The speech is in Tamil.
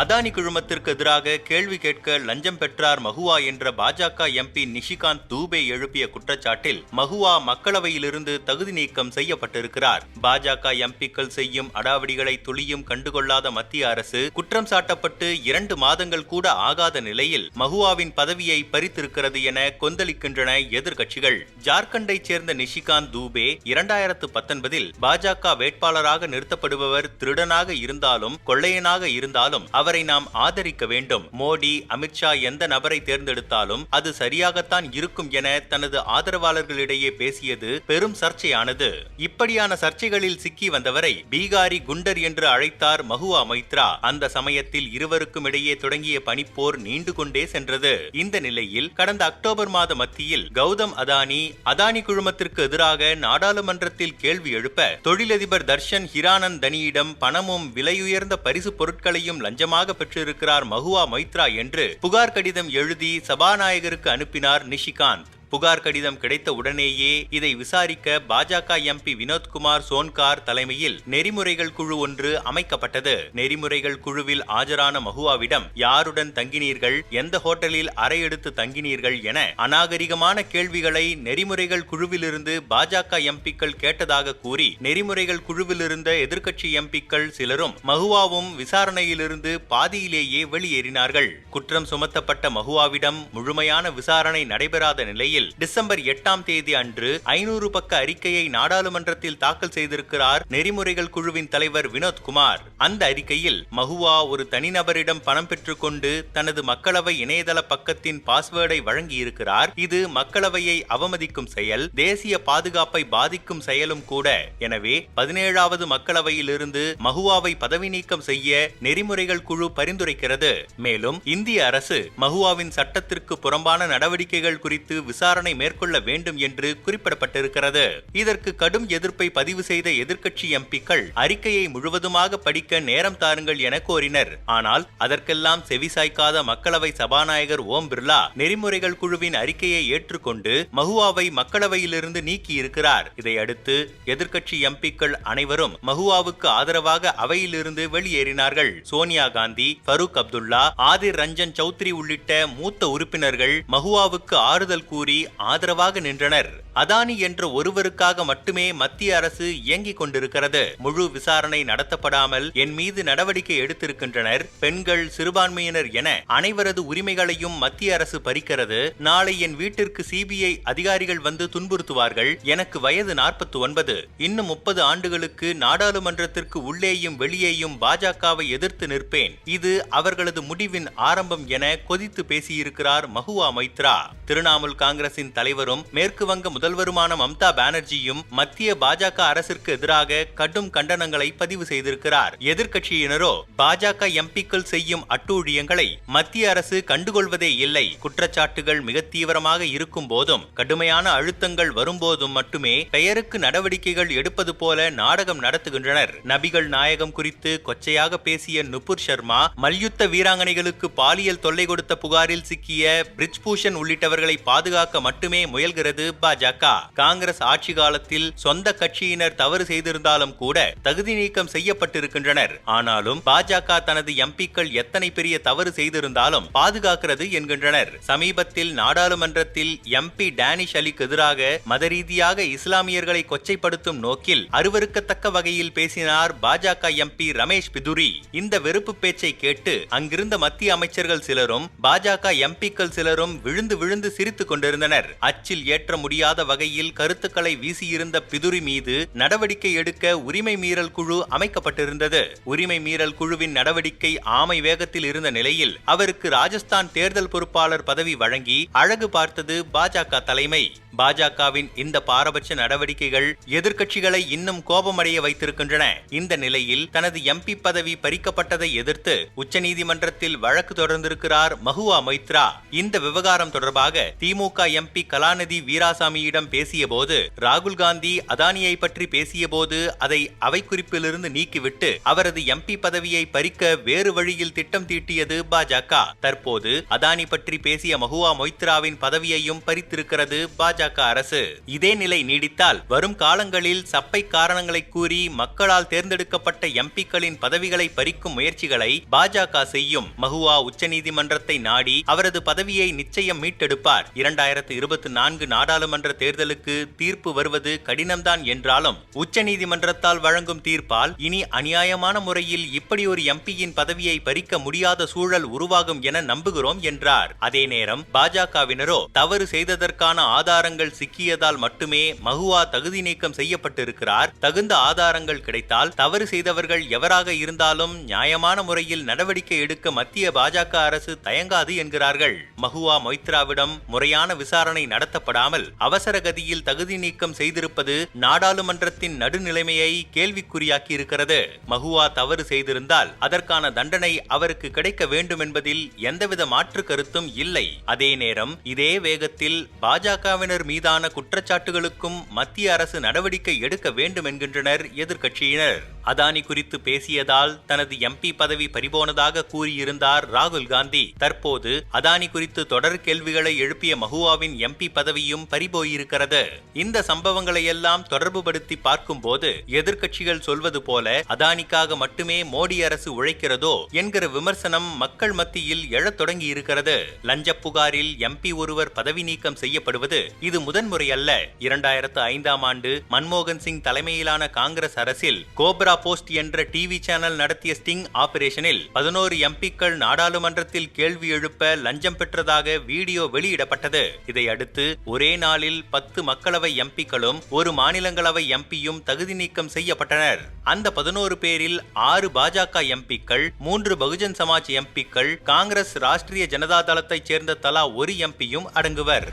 அதானி குழுமத்திற்கு எதிராக கேள்வி கேட்க லஞ்சம் பெற்றார் மகுவா என்ற பாஜக எம்பி நிஷிகாந்த் தூபே எழுப்பிய குற்றச்சாட்டில் மகுவா மக்களவையிலிருந்து தகுதி நீக்கம் செய்யப்பட்டிருக்கிறார். பாஜக எம்பிக்கள் செய்யும் அடாவடிகளை துளியும் கண்டுகொள்ளாத மத்திய அரசு குற்றம் சாட்டப்பட்டு இரண்டு மாதங்கள் கூட ஆகாத நிலையில் மகுவாவின் பதவியை பறித்திருக்கிறது என கொந்தளிக்கின்றன எதிர்க்கட்சிகள். ஜார்க்கண்டைச் சேர்ந்த நிஷிகாந்த் தூபே இரண்டாயிரத்து பத்தொன்பதில் பாஜக வேட்பாளராக நிறுத்தப்படுபவர் திருடனாக இருந்தாலும் கொள்ளையனாக இருந்தாலும் அவர் நாம் ஆதரிக்க வேண்டும். மோடி அமித்ஷா எந்த நபரை தேர்ந்தெடுத்தாலும் அது சரியாகத்தான் இருக்கும் என தனது ஆதரவாளர்களிடையே பேசியது பெரும் சர்ச்சையானது. இப்படியான சர்ச்சைகளில் சிக்கி வந்தவரை பீகாரி குண்டர் என்று அழைத்தார் மகுவா மைத்ரா. அந்த சமயத்தில் இருவருக்கும் இடையே தொடங்கிய பனிப்போர் நீண்டு கொண்டே சென்றது. இந்த நிலையில் கடந்த அக்டோபர் மாத மத்தியில் கௌதம் அதானி அதானி குழுமத்திற்கு எதிராக நாடாளுமன்றத்தில் கேள்வி எழுப்ப தொழிலதிபர் தர்ஷன் ஹிரானந்த் தனியிடம் பணமும் விலையுயர்ந்த பரிசு பொருட்களையும் லஞ்சமாக பெற்றிருக்கிறார் மகுவா மைத்ரா என்று புகார் கடிதம் எழுதி சபாநாயகருக்கு அனுப்பினார் நிஷிகாந்த். புகார் கடிதம் கிடைத்த உடனேயே இதை விசாரிக்க பாஜக எம்பி வினோத்குமார் சோன்கார் தலைமையில் நெறிமுறைகள் குழு ஒன்று அமைக்கப்பட்டது. நெறிமுறைகள் குழுவில் ஆஜரான மகுவாவிடம் யாருடன் தங்கினீர்கள்? எந்த ஹோட்டலில் அறை எடுத்து தங்கினீர்கள்? என அநாகரிகமான கேள்விகளை நெறிமுறைகள் குழுவிலிருந்து பாஜக எம்பிக்கள் கேட்டதாக கூறி நெறிமுறைகள் குழுவிலிருந்த எதிர்க்கட்சி எம்பிக்கள் சிலரும் மகுவாவும் விசாரணையிலிருந்து பாதியிலேயே வெளியேறினார்கள். குற்றம் சுமத்தப்பட்ட மகுவாவிடம் முழுமையான விசாரணை நடைபெறாத நிலையில் நிலையில் டிசம்பர் எட்டாம் தேதி அன்று ஐநூறு பக்க அறிக்கையை நாடாளுமன்றத்தில் தாக்கல் செய்திருக்கிறார் நெறிமுறைகள் குழுவின் தலைவர் வினோத்குமார் அந்த அறிக்கையில் மகுவா ஒரு தனிநபரிடம் பணம் பெற்றுக்கொண்டு தனது மக்களவை இணையதள பக்கத்தின் பாஸ்வேர்டை வழங்கியிருக்கிறார். இது மக்களவையை அவமதிக்கும் செயல் தேசிய பாதுகாப்பை பாதிக்கும் செயலும் கூட. எனவே பதினேழாவது மக்களவையிலிருந்து மகுவாவை பதவி நீக்கம் செய்ய நெறிமுறைகள் குழு பரிந்துரைக்கிறது. மேலும் இந்திய அரசு மகுவாவின் சட்டத்திற்கு புறம்பான நடவடிக்கைகள் குறித்து விசாரணை விசாரணை மேற்கொள்ள வேண்டும் என்று குறிப்பிடப்பட்டிருக்கிறது. இதற்கு கடும் எதிர்ப்பை பதிவு செய்த எதிர்க்கட்சி எம்பிக்கள் அறிக்கையை முழுவதுமாக படிக்க நேரம் தாருங்கள் என கோரினர். ஆனால் அதற்கெல்லாம் செவிசாய்க்காத மக்களவை சபாநாயகர் ஓம் பிர்லா நெறிமுறைகள் குழுவின் அறிக்கையை ஏற்றுக்கொண்டு மகுவாவை மக்களவையிலிருந்து நீக்கியிருக்கிறார். இதையடுத்து எதிர்க்கட்சி எம்பிக்கள் அனைவரும் மகுவாவுக்கு ஆதரவாக அவையிலிருந்து வெளியேறினார்கள். சோனியா காந்தி ஃபரூக் அப்துல்லா ஆதிர் ரஞ்சன் சௌத்ரி உள்ளிட்ட மூத்த உறுப்பினர்கள் மகுவாவுக்கு ஆறுதல் கூறி ஆதரவாக நின்றனர். அதானி என்ற ஒருவருக்காக மட்டுமே மத்திய அரசு இயங்கிக் கொண்டிருக்கிறது. முழு விசாரணை நடத்தப்படாமல் என் மீது நடவடிக்கை எடுத்திருக்கின்றனர். பெண்கள் சிறுபான்மையினர் என அனைவரது உரிமைகளையும் மத்திய அரசு பறிக்கிறது. நாளை என் வீட்டிற்கு சிபிஐ அதிகாரிகள் வந்து துன்புறுத்துவார்கள். எனக்கு வயது நாற்பத்தி ஒன்பது இன்னும் முப்பது ஆண்டுகளுக்கு நாடாளுமன்றத்திற்கு உள்ளேயும் வெளியேயும் பாஜகவை எதிர்த்து நிற்பேன். இது அவர்களது முடிவின் ஆரம்பம் என கொதித்து பேசியிருக்கிறார் மகுவா மைத்ரா. திரிணாமுல் காங்கிரசின் தலைவரும் மேற்கு வங்க முதல்வருமான மம்தா பானர்ஜியும் மத்திய பாஜக அரசிற்கு எதிராக கடும் கண்டனங்களை பதிவு செய்திருக்கிறார். எதிர்க்கட்சியினரோ பாஜக எம்பிக்கள் செய்யும் அட்டூழியங்களை மத்திய அரசு கண்டுகொள்வதே இல்லை. குற்றச்சாட்டுகள் மிக தீவிரமாக இருக்கும் போதும் கடுமையான அழுத்தங்கள் வரும்போதும் மட்டுமே பெயருக்கு நடவடிக்கைகள் எடுப்பது போல நாடகம் நடத்துகின்றனர். நபிகள் நாயகம் குறித்து கொச்சையாக பேசிய நுபுர் சர்மா மல்யுத்த வீராங்கனைகளுக்கு பாலியல் தொல்லை கொடுத்த புகாரில் சிக்கிய பிரிஜ்பூஷன் உள்ளிட்டவர்களை பாதுகாக்க மட்டுமே முயல்கிறது பாஜக. காங்கிரஸ் ஆட்சி காலத்தில் சொந்த கட்சியினர் தவறு செய்திருந்தாலும் கூட தகுதி நீக்கம் செய்யப்பட்டிருக்கின்றனர். ஆனாலும் பாஜக தனது எம்பிக்கள் எத்தனை பெரிய தவறு செய்திருந்தாலும் பாதுகாக்கிறது என்கின்றனர். சமீபத்தில் நாடாளுமன்றத்தில் எம்பி டேனிஷ் அலிக்கு எதிராக மத ரீதியாக இஸ்லாமியர்களை கொச்சைப்படுத்தும் நோக்கில் அருவருக்கத்தக்க வகையில் பேசினார் பாஜக எம்பி ரமேஷ் பிதுரி. இந்த வெறுப்பு பேச்சை கேட்டு அங்கிருந்த மத்திய அமைச்சர்கள் சிலரும் பாஜக எம்பிக்கள் சிலரும் விழுந்து விழுந்து சிரித்துக் கொண்டிருந்தனர். அச்சில் ஏற்ற முடியாத வகையில் கருத்துக்களை வீசியிருந்த பிதுரி மீது நடவடிக்கை எடுக்க உரிமை மீறல் குழு அமைக்கப்பட்டிருந்தது. உரிமை மீறல் குழுவின் நடவடிக்கை ஆமை வேகத்தில் இருந்த நிலையில் அவருக்கு ராஜஸ்தான் தேர்தல் பொறுப்பாளர் பதவி வழங்கி அழகு பார்த்தது பாஜக தலைமை. பாஜகவின் இந்த பாரபட்ச நடவடிக்கைகள் எதிர்க்கட்சிகளை இன்னும் கோபமடைய வைத்திருக்கின்றன. இந்த நிலையில் தனது எம்பி பதவி பறிக்கப்பட்டதை எதிர்த்து உச்சநீதிமன்றத்தில் வழக்கு தொடர்ந்திருக்கிறார் மகுவா மைத்ரா. இந்த விவகாரம் தொடர்பாக திமுக எம்பி கலாநிதி வீராசாமியிடம் பேசியபோது ராகுல் காந்தி அதானியை பற்றி பேசியபோது அதை அவை குறிப்பிலிருந்து நீக்கிவிட்டு அவரது எம்பி பதவியை பறிக்க வேறு வழியில் திட்டம் தீட்டியது பாஜக. தற்போது அதானி பற்றி பேசிய மகுவா மொய்த்ராவின் பதவியையும் பறித்திருக்கிறது பாஜக அரசு. இதே நிலை நீடித்தால் வரும் காலங்களில் சப்பை காரணங்களை கூறி மக்களால் தேர்ந்தெடுக்கப்பட்ட எம்பிக்களின் பதவிகளை பறிக்கும் முயற்சிகளை பாஜக செய்யும். மகுவா உச்சநீதிமன்றத்தை நாடி அவரது பதவியை நிச்சயம் மீட்டெடுப்பார். இரண்டாயிரத்தி இருபத்தி நான்கு நாடாளுமன்ற தேர்தலுக்கு தீர்ப்பு வருவது கடினம்தான் என்றாலும் உச்சநீதிமன்றத்தால் வழங்கும் தீர்ப்பால் இனி அநியாயமான முறையில் இப்படி ஒரு எம்பியின் பதவியை பறிக்க முடியாத சூழல் உருவாகும் என நம்புகிறோம் என்றார். அதே நேரம் பாஜகவினரோ தவறு செய்ததற்கான ஆதாரங்கள் சிக்கியதால் மட்டுமே மகுவா தகுதி நீக்கம் செய்யப்பட்டிருக்கிறார். தகுந்த ஆதாரங்கள் கிடைத்தால் தவறு செய்தவர்கள் எவராக இருந்தாலும் நியாயமான முறையில் நடவடிக்கை எடுக்க மத்திய பாஜக அரசு தயங்காது என்கிறார்கள். மகுவா மொய்த்ராவிடம் முறையான விசாரணை நடத்தப்படாமல் அவசர கதியில் தகுதி நீக்கம் செய்திருப்பது நாடாளுமன்றத்தின் நடுநிலைமையை கேள்விக்குறியாக்கி இருக்கிறது மகுவா தவறு செய்திருந்தால் அதற்கான தண்டனை அவருக்கு கிடைக்க வேண்டும் என்பதில் எந்தவித மாற்று கருத்தும் இல்லை. அதே நேரம் இதே வேகத்தில் பாஜகவினர் மீதான குற்றச்சாட்டுகளுக்கும் மத்திய அரசு நடவடிக்கை எடுக்க வேண்டும் என்கின்றனர் எதிர்க்கட்சியினர். அதானி குறித்து பேசியதால் தனது எம்பி பதவி பறிபோனதாக கூறியிருந்தார் ராகுல் காந்தி. தற்போது அதானி குறித்து தொடர் கேள்விகளை எழுப்பிய மகுவா மகுவாவின் எம்பி பதவியும் பறிபோயிருக்கிறது. இந்த சம்பவங்களை எல்லாம் தொடர்புபடுத்தி பார்க்கும்போது எதிர்க்கட்சிகள் சொல்வது போல அதானிக்காக மட்டுமே மோடி அரசு உழைக்கிறதோ என்கிற விமர்சனம் மக்கள் மத்தியில் எழத் தொடங்கி இருக்கிறது லஞ்ச புகாரில் எம்பி ஒருவர் பதவி நீக்கம் செய்யப்படுவது இது முதன்முறை அல்ல. இரண்டாயிரத்து ஐந்தாம் ஆண்டு மன்மோகன் சிங் தலைமையிலான காங்கிரஸ் அரசில் கோப்ரா போஸ்ட் என்ற டிவி சேனல் நடத்திய ஸ்டிங் ஆபரேஷனில் பதினோரு எம்பிக்கள் நாடாளுமன்றத்தில் கேள்வி எழுப்ப லஞ்சம் பெற்றதாக வீடியோ வெளியிடப்பட்டது. இதையடுத்து ஒரே நாளில் பத்து மக்களவை எம்பிக்களும் ஒரு மாநிலங்களவை எம்பியும் தகுதி நீக்கம் செய்யப்பட்டனர். அந்த பதினோரு பேரில் ஆறு பாஜக எம்பிக்கள் மூன்று பகுஜன் சமாஜ் எம்பிக்கள் காங்கிரஸ் ராஷ்டிரிய ஜனதா தளத்தைச் சேர்ந்த தலா ஒரு எம்பியும் அடங்குவர்.